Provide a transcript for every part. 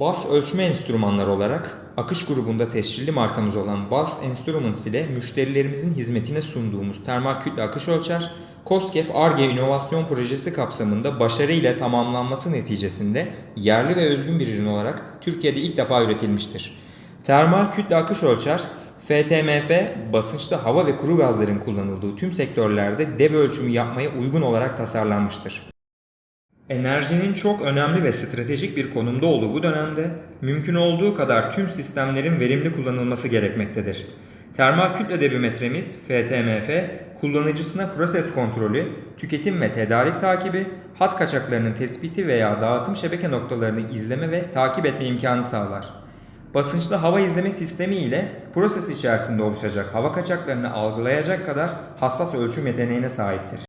Bas ölçme enstrümanları olarak akış grubunda tescilli markamız olan Bas Instruments ile müşterilerimizin hizmetine sunduğumuz termal kütle akış ölçer, COSGAP ARGE inovasyon projesi kapsamında başarıyla tamamlanması neticesinde yerli ve özgün bir ürün olarak Türkiye'de ilk defa üretilmiştir. Termal kütle akış ölçer, FTMF, basınçlı hava ve kuru gazların kullanıldığı tüm sektörlerde deb ölçümü yapmaya uygun olarak tasarlanmıştır. Enerjinin çok önemli ve stratejik bir konumda olduğu bu dönemde mümkün olduğu kadar tüm sistemlerin verimli kullanılması gerekmektedir. Termal kütle debimetremiz FTMF, kullanıcısına proses kontrolü, tüketim ve tedarik takibi, hat kaçaklarının tespiti veya dağıtım şebeke noktalarını izleme ve takip etme imkanı sağlar. Basınçlı hava izleme sistemi ile proses içerisinde oluşacak hava kaçaklarını algılayacak kadar hassas ölçüm yeteneğine sahiptir.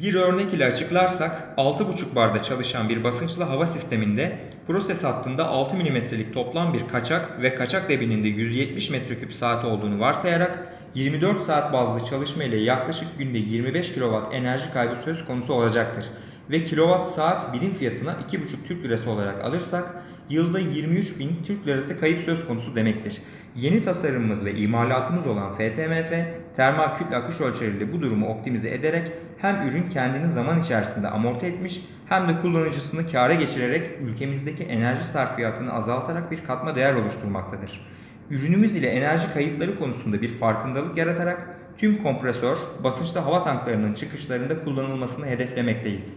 Bir örnek ile açıklarsak 6,5 barda çalışan bir basınçlı hava sisteminde proses hattında 6 mm'lik toplam bir kaçak ve kaçak debinin de 170 metreküp saat olduğunu varsayarak 24 saat bazlı çalışma ile yaklaşık günde 25 kW enerji kaybı söz konusu olacaktır. Ve kilowatt saat birim fiyatına 2,5 Türk lirası olarak alırsak yılda 23 bin Türk lirası kayıp söz konusu demektir. Yeni tasarımımız ve imalatımız olan FTMF, termal kütle akış ölçeriyle bu durumu optimize ederek hem ürün kendini zaman içerisinde amorti etmiş hem de kullanıcısını kâra geçirerek ülkemizdeki enerji sarfiyatını azaltarak bir katma değer oluşturmaktadır. Ürünümüz ile enerji kayıpları konusunda bir farkındalık yaratarak tüm kompresör, basınçlı hava tanklarının çıkışlarında kullanılmasını hedeflemekteyiz.